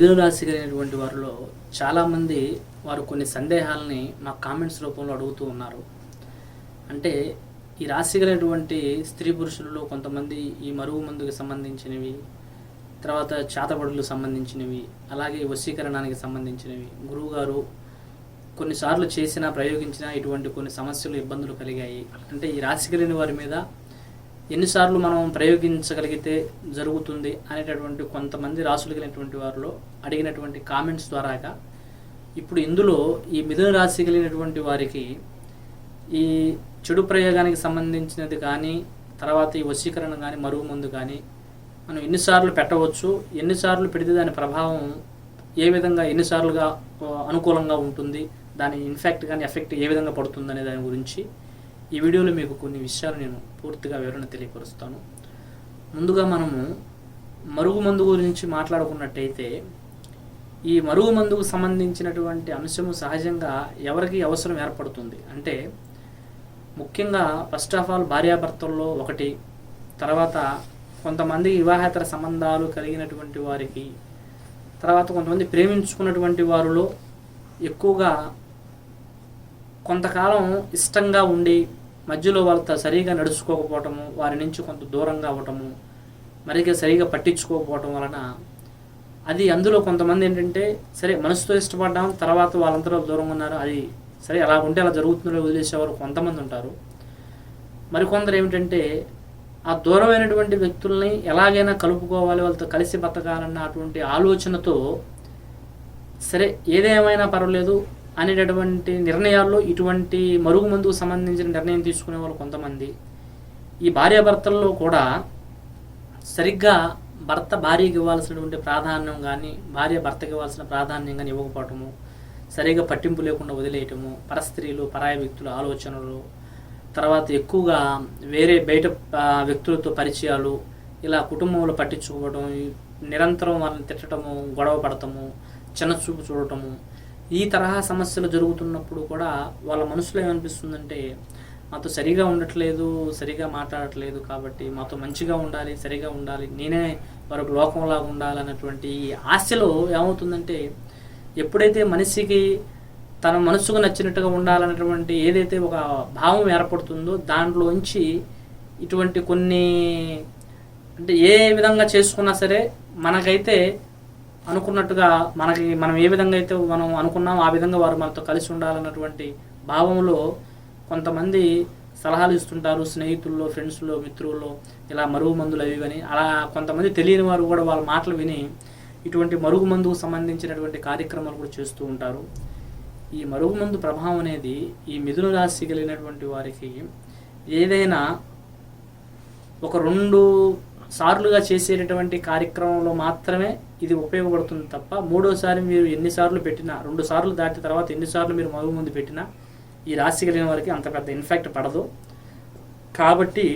మిథున రాశి కలిగినటువంటి వారిలో చాలామంది వారు కొన్ని సందేహాలని మా కామెంట్స్ రూపంలో అడుగుతూ ఉన్నారు. అంటే ఈ రాశి కలిగినటువంటి స్త్రీ పురుషులలో కొంతమంది ఈ మరుగు మందుకి సంబంధించినవి తర్వాత చేతబడులకు సంబంధించినవి అలాగే వశీకరణానికి సంబంధించినవి. గురువుగారు కొన్నిసార్లు చేసినా ప్రయోగించినా ఇటువంటి కొన్ని సమస్యలు ఇబ్బందులు కలిగాయి. అంటే ఈ రాశి కలిగిన వారి మీద ఎన్నిసార్లు మనం ప్రయోగించగలిగితే జరుగుతుంది అనేటటువంటి కొంతమంది రాసులు కలిగినటువంటి వారిలో అడిగినటువంటి కామెంట్స్ ద్వారాగా ఇప్పుడు ఇందులో ఈ మిథున రాశి కలిగినటువంటి వారికి ఈ చెడు ప్రయోగానికి సంబంధించినది కానీ తర్వాత ఈ వశీకరణ కానీ మరుగు ముందు కానీ మనం ఎన్నిసార్లు పెట్టవచ్చు. ఎన్నిసార్లు పెడితే దాని ప్రభావం ఏ విధంగా ఎన్నిసార్లుగా అనుకూలంగా ఉంటుంది దాని ఇన్ఫెక్ట్ కానీ ఎఫెక్ట్ ఏ విధంగా పడుతుంది అనే దాని గురించి ఈ వీడియోలో మీకు కొన్ని విషయాలు నేను పూర్తిగా వివరణ తెలియపరుస్తాను. ముందుగా మనము మరుగు మందు గురించి మాట్లాడుకున్నట్టయితే ఈ మరుగు మందుకు సంబంధించినటువంటి అంశము సహజంగా ఎవరికి అవసరం ఏర్పడుతుంది? అంటే ముఖ్యంగా ఫస్ట్ ఆఫ్ ఆల్ భార్యాభర్తల్లో ఒకటి తర్వాత కొంతమంది వివాహేతర సంబంధాలు కలిగినటువంటి వారికి తర్వాత కొంతమంది ప్రేమించుకున్నటువంటి వారిలో ఎక్కువగా కొంతకాలం ఇష్టంగా ఉండి మధ్యలో వాళ్ళతో సరిగా నడుచుకోకపోవటము వారి నుంచి కొంత దూరంగా అవ్వటము మరిగా సరిగా పట్టించుకోకపోవటం వలన అది అందులో కొంతమంది ఏంటంటే సరే మనసుతో ఇష్టపడ్డాం తర్వాత వాళ్ళందరూ దూరంగా ఉన్నారు అది సరే అలా ఉంటే అలా జరుగుతుందో వదిలేసేవారు కొంతమంది ఉంటారు. మరికొందరు ఏమిటంటే ఆ దూరమైనటువంటి వ్యక్తుల్ని ఎలాగైనా కలుపుకోవాలి వాళ్ళతో కలిసి బతకాలన్న అటువంటి ఆలోచనతో సరే ఏదేమైనా పర్వాలేదు అనేటటువంటి నిర్ణయాల్లో ఇటువంటి మరుగుమందుకు సంబంధించిన నిర్ణయం తీసుకునే వాళ్ళు కొంతమంది. ఈ భార్యాభర్తల్లో కూడా సరిగ్గా భర్త భార్యకి ఇవ్వాల్సినటువంటి ప్రాధాన్యం కానీ భార్య భర్తకి ఇవ్వాల్సిన ప్రాధాన్యం కానీ ఇవ్వకపోవటము సరిగా పట్టింపు లేకుండా వదిలేయటము పరస్త్రీలు పరాయ వ్యక్తుల ఆలోచనలు తర్వాత ఎక్కువగా వేరే బయట వ్యక్తులతో పరిచయాలు ఇలా కుటుంబంలో పట్టించుకోవడం నిరంతరం వాళ్ళని తిట్టడము గొడవ పడటము చిన్న చూపు చూడటము ఈ తరహా సమస్యలు జరుగుతున్నప్పుడు కూడా వాళ్ళ మనసులో ఏమనిపిస్తుందంటే మాతో సరిగా ఉండట్లేదు సరిగా మాట్లాడట్లేదు కాబట్టి మాతో మంచిగా ఉండాలి సరిగా ఉండాలి నేనే వారికి లోకంలాగా ఉండాలన్నటువంటి ఈ ఆశలో ఏమవుతుందంటే ఎప్పుడైతే మనిషికి తన మనసుకు నచ్చినట్టుగా ఉండాలన్నటువంటి ఏదైతే ఒక భావం ఏర్పడుతుందో దాంట్లోంచి ఇటువంటి కొన్ని అంటే ఏ విధంగా చేసుకున్నా సరే మనకైతే అనుకున్నట్టుగా మనకి మనం ఏ విధంగా అయితే మనం అనుకున్నాం ఆ విధంగా వారు మనతో కలిసి ఉండాలన్నటువంటి భావంలో కొంతమంది సలహాలు ఇస్తుంటారు స్నేహితుల్లో ఫ్రెండ్స్లో మిత్రుల్లో ఇలా మరుగు మందులు అవి అని. అలా కొంతమంది తెలియని వారు కూడా వాళ్ళ మాటలు విని ఇటువంటి మరుగు మందుకు సంబంధించినటువంటి కార్యక్రమాలు కూడా చేస్తూ ఉంటారు. ఈ మరుగు మందు ప్రభావం అనేది ఈ మిథున రాశి కలిగినటువంటి వారికి ఏదైనా ఒక రెండు సార్లుగా చేసేటటువంటి కార్యక్రమంలో మాత్రమే ఇది ఉపయోగపడుతుంది తప్ప మూడోసారి మీరు ఎన్నిసార్లు పెట్టినా రెండు సార్లు దాటిన తర్వాత ఎన్నిసార్లు మీరు మరుగు ముందు పెట్టినా ఈ రాశి కలిగిన వారికి అంత పెద్ద ఇన్ఫెక్ట్ పడదు. కాబట్టి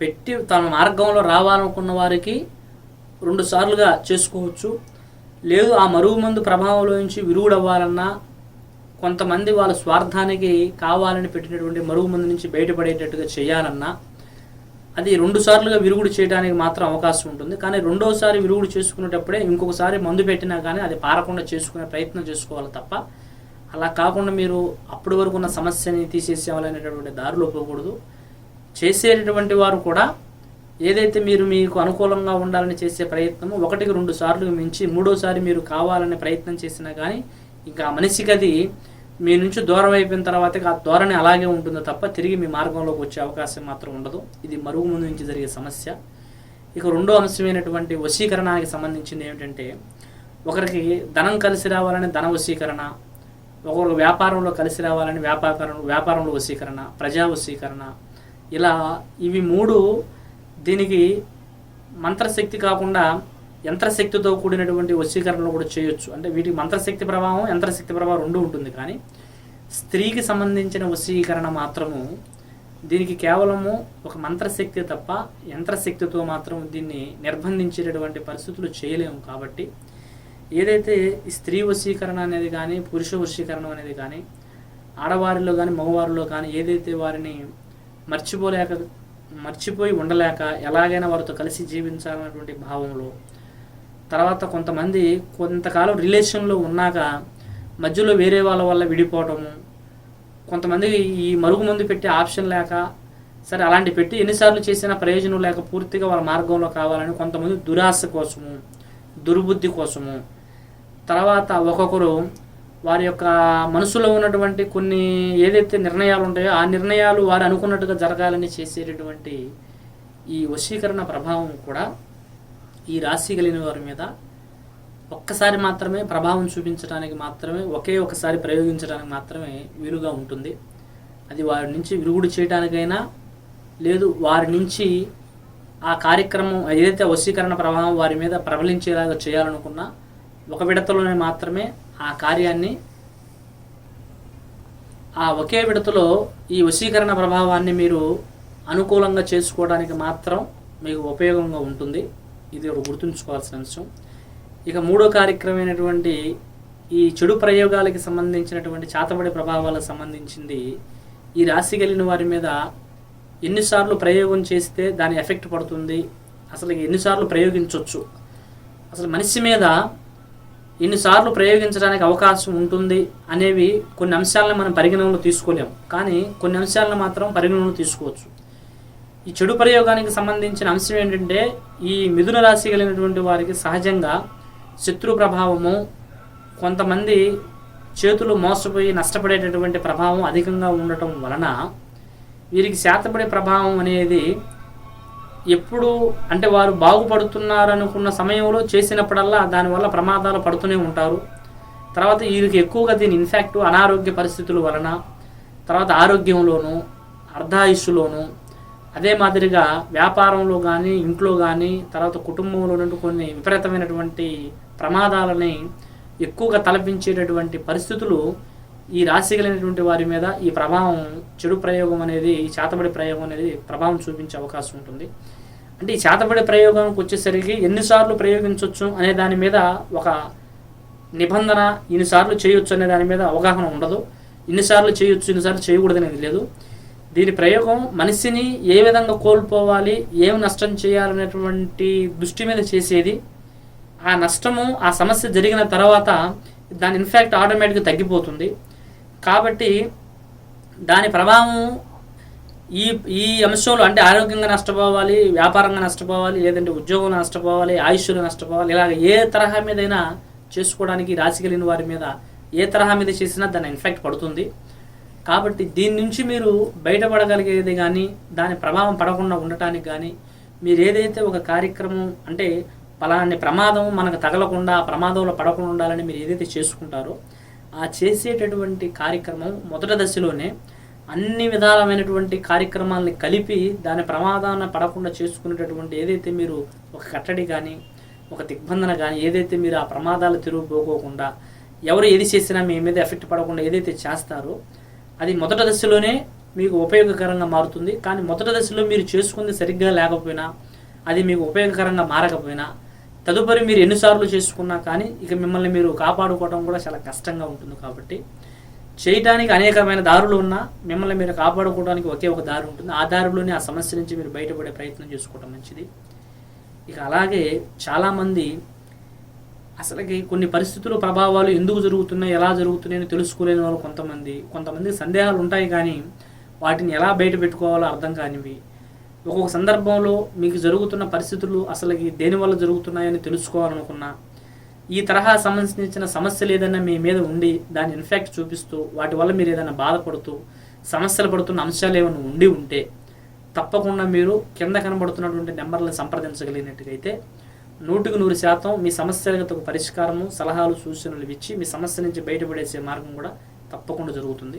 పెట్టి తన మార్గంలో రావాలనుకున్న వారికి రెండు సార్లుగా చేసుకోవచ్చు. లేదు ఆ మరుగు మందు ప్రభావంలో నుంచి విరుగుడవ్వాలన్నా కొంతమంది వాళ్ళ స్వార్థానికి కావాలని పెట్టినటువంటి మరుగు మందు నుంచి బయటపడేటట్టుగా చేయాలన్నా అది రెండు సార్లుగా విరుగుడు చేయడానికి మాత్రం అవకాశం ఉంటుంది. కానీ రెండోసారి విరుగుడు చేసుకునేటప్పుడే ఇంకొకసారి మందు పెట్టినా కానీ అది పారకుండా చేసుకునే ప్రయత్నం చేసుకోవాలి తప్ప అలా కాకుండా మీరు అప్పటి వరకు ఉన్న సమస్యని తీసేసేవాలనేటటువంటి దారిలో పోకూడదు. చేసేటటువంటి వారు కూడా ఏదైతే మీరు మీకు అనుకూలంగా ఉండాలని చేసే ప్రయత్నము ఒకటికి రెండు సార్లు మించి మూడోసారి మీరు కావాలనే ప్రయత్నం చేసినా కానీ ఇంకా మనిషికి అది మీ నుంచి దూరం అయిపోయిన తర్వాత ఆ ధోరణి అలాగే ఉంటుందో తప్ప తిరిగి మీ మార్గంలోకి వచ్చే అవకాశం మాత్రం ఉండదు. ఇది మరుగు ముందు నుంచి జరిగే సమస్య. ఇక రెండో అంశమైనటువంటి వశీకరణానికి సంబంధించింది ఏమిటంటే ఒకరికి ధనం కలిసి రావాలని ధన వశీకరణ ఒకరికి వ్యాపారంలో కలిసి రావాలని వ్యాపారం వ్యాపారంలో వశీకరణ ప్రజా వశీకరణ. ఇలా ఇవి మూడు దీనికి మంత్రశక్తి కాకుండా యంత్రశక్తితో కూడినటువంటి వశీకరణలు కూడా చేయొచ్చు. అంటే వీటికి మంత్రశక్తి ప్రభావం యంత్రశక్తి ప్రభావం రెండు ఉంటుంది. కానీ స్త్రీకి సంబంధించిన వశీకరణ మాత్రము దీనికి కేవలము ఒక మంత్రశక్తి తప్ప యంత్రశక్తితో మాత్రం దీన్ని నిర్బంధించేటటువంటి పరిస్థితులు చేయలేము కాబట్టి ఏదైతే ఈ స్త్రీ వశీకరణ అనేది కానీ పురుష వశీకరణ అనేది కానీ ఆడవారిలో కానీ మగవారిలో కానీ ఏదైతే వారిని మర్చిపోలేక మర్చిపోయి ఉండలేక ఎలాగైనా వారితో కలిసి జీవించాలన్నటువంటి భావంలో తర్వాత కొంతమంది కొంతకాలం రిలేషన్లో ఉన్నాక మధ్యలో వేరే వాళ్ళ వల్ల విడిపోవటము కొంతమంది ఈ మరుగు మందు పెట్టే ఆప్షన్ లేక సరే అలాంటి పెట్టి ఎన్నిసార్లు చేసినా ప్రయోజనం లేక పూర్తిగా వాళ్ళ మార్గంలో కావాలని కొంతమంది దురాశ కోసము దుర్బుద్ధి కోసము. తర్వాత ఒక్కొక్కరు వారి యొక్క మనసులో ఉన్నటువంటి కొన్ని ఏదైతే నిర్ణయాలు ఉంటాయో ఆ నిర్ణయాలు వారు అనుకున్నట్టుగా జరగాలని చేసేటటువంటి ఈ వశీకరణ ప్రభావం కూడా ఈ రాశి కలిగిన వారి మీద ఒక్కసారి మాత్రమే ప్రభావం చూపించడానికి మాత్రమే ఒకే ఒకసారి ప్రయోగించడానికి మాత్రమే వీలుగా ఉంటుంది. అది వారి నుంచి విరుగుడు చేయడానికైనా లేదు వారి నుంచి ఆ కార్యక్రమం ఏదైతే వశీకరణ ప్రభావం వారి మీద ప్రబలించేలాగా చేయాలనుకున్నా ఒక విడతలోనే మాత్రమే ఆ కార్యాన్ని ఆ ఒకే విడతలో ఈ వశీకరణ ప్రభావాన్ని మీరు అనుకూలంగా చేసుకోవడానికి మాత్రం మీకు ఉపయోగంగా ఉంటుంది. ఇది ఒక గుర్తుంచుకోవాల్సిన అంశం. ఇక మూడో కార్యక్రమమైనటువంటి ఈ చెడు ప్రయోగాలకి సంబంధించినటువంటి చాతబడి ప్రభావాలకు సంబంధించింది ఈ రాశి కలిగిన వారి మీద ఎన్నిసార్లు ప్రయోగం చేస్తే దాని ఎఫెక్ట్ పడుతుంది. అసలు ఎన్నిసార్లు ప్రయోగించవచ్చు అసలు మనిషి మీద ఎన్నిసార్లు ప్రయోగించడానికి అవకాశం ఉంటుంది అనేవి కొన్ని అంశాలను మనం పరిగణనలో తీసుకోలేము కానీ కొన్ని అంశాలను మాత్రం పరిగణనలో తీసుకోవచ్చు. ఈ చెడు ప్రయోగానికి సంబంధించిన అంశం ఏంటంటే ఈ మిథున రాశి కలిగినటువంటి వారికి సహజంగా శత్రు ప్రభావము కొంతమంది చేతులు మోసపోయి నష్టపడేటటువంటి ప్రభావం అధికంగా ఉండటం వలన వీరికి శాతపడే ప్రభావం అనేది ఎప్పుడు అంటే వారు బాగుపడుతున్నారనుకున్న సమయంలో చేసినప్పుడల్లా దానివల్ల ప్రమాదాలు పడుతూనే ఉంటారు. తర్వాత వీరికి ఎక్కువగా దీని ఇన్ఫాక్ట్ అనారోగ్య పరిస్థితుల వలన తర్వాత ఆరోగ్యంలోను అర్ధాయుష్లోను అదే మాదిరిగా వ్యాపారంలో కానీ ఇంట్లో కానీ తర్వాత కుటుంబంలో నుండి కొన్ని విపరీతమైనటువంటి ప్రమాదాలని ఎక్కువగా తలపించేటటువంటి పరిస్థితులు ఈ రాశి కలిగినటువంటి వారి మీద ఈ ప్రభావం చెడు ప్రయోగం అనేది ఈ చేతబడి ప్రయోగం అనేది ప్రభావం చూపించే అవకాశం ఉంటుంది. అంటే ఈ చేతబడి ప్రయోగానికి వచ్చేసరికి ఎన్నిసార్లు ప్రయోగించవచ్చు అనే దాని మీద ఒక నిబంధన ఇన్నిసార్లు చేయొచ్చు అనే దాని మీద అవగాహన ఉండదు. ఇన్నిసార్లు చేయొచ్చు ఇన్నిసార్లు చేయకూడదు అనేది లేదు. దీని ప్రయోగం మనిషిని ఏ విధంగా కోల్పోవాలి ఏం నష్టం చేయాలనేటువంటి దృష్టి మీద చేసేది. ఆ నష్టము ఆ సమస్య జరిగిన తర్వాత దాని ఇన్ఫాక్ట్ ఆటోమేటిక్గా తగ్గిపోతుంది. కాబట్టి దాని ప్రభావం ఈ ఈ అంశంలో అంటే ఆరోగ్యంగా నష్టపోవాలి వ్యాపారంగా నష్టపోవాలి లేదంటే ఉద్యోగంలో నష్టపోవాలి ఆయుష్లో నష్టపోవాలి ఇలాగ ఏ తరహా మీదైనా చేసుకోవడానికి రాశి కలిగిన వారి మీద ఏ తరహా మీద చేసినా దాని ఇన్ఫెక్ట్ పడుతుంది. కాబట్టి దీని నుంచి మీరు బయటపడగలిగేది కానీ దాని ప్రభావం పడకుండా ఉండటానికి కానీ మీరు ఏదైతే ఒక కార్యక్రమం అంటే పలాని ప్రమాదం మనకు తగలకుండా ఆ ప్రమాదంలో పడకుండా ఉండాలని మీరు ఏదైతే చేసుకుంటారో ఆ చేసేటటువంటి కార్యక్రమం మొదటి దశలోనే అన్ని విధాలమైనటువంటి కార్యక్రమాలని కలిపి దాని ప్రమాదాన్ని పడకుండా చేసుకునేటటువంటి ఏదైతే మీరు ఒక కట్టడి కానీ ఒక దిగ్బంధన కానీ ఏదైతే మీరు ఆ ప్రమాదాలు తిరుగుపోకోకుండా ఎవరు ఏది చేసినా మీ మీద ఎఫెక్ట్ పడకుండా ఏదైతే చేస్తారో అది మొదటి దశలోనే మీకు ఉపయోగకరంగా మారుతుంది. కానీ మొదటి దశలో మీరు చేసుకుంది సరిగ్గా లేకపోయినా అది మీకు ఉపయోగకరంగా మారకపోయినా తదుపరి మీరు ఎన్నిసార్లు చేసుకున్నా కానీ ఇక మిమ్మల్ని మీరు కాపాడుకోవడం కూడా చాలా కష్టంగా ఉంటుంది కాబట్టి. చేయటానికి అనేకమైన దారులు ఉన్నా మిమ్మల్ని మీరు కాపాడుకోవడానికి ఒకే ఒక దారి ఉంటుంది. ఆ దారిలోనే ఆ సమస్య నుంచి మీరు బయటపడే ప్రయత్నం చేసుకోవడం మంచిది. ఇక అలాగే చాలామంది అసలుకి కొన్ని పరిస్థితులు ప్రభావాలు ఎందుకు జరుగుతున్నాయి ఎలా జరుగుతున్నాయని తెలుసుకోలేని వాళ్ళు కొంతమంది. కొంతమంది సందేహాలు ఉంటాయి కానీ వాటిని ఎలా బయట పెట్టుకోవాలో అర్థం కానివి. ఒక్కొక్క సందర్భంలో మీకు జరుగుతున్న పరిస్థితులు అసలుకి దేనివల్ల జరుగుతున్నాయని తెలుసుకోవాలనుకున్నా ఈ తరహా సంబంధించిన సమస్యలు ఏదైనా మీ మీద ఉండి దాని ఇన్ఫెక్ట్ చూపిస్తూ వాటి వల్ల మీరు ఏదైనా బాధపడుతూ సమస్యలు పడుతున్న అంశాలు ఏమైనా ఉండి ఉంటే తప్పకుండా మీరు కింద కనబడుతున్నటువంటి నెంబర్లను సంప్రదించగలిగినట్టుగైతే నూటికి నూరు శాతం మీ సమస్యలకు పరిష్కారము సలహాలు సూచనలు ఇచ్చి మీ సమస్య నుంచి బయటపడేసే మార్గం కూడా తప్పకుండా జరుగుతుంది.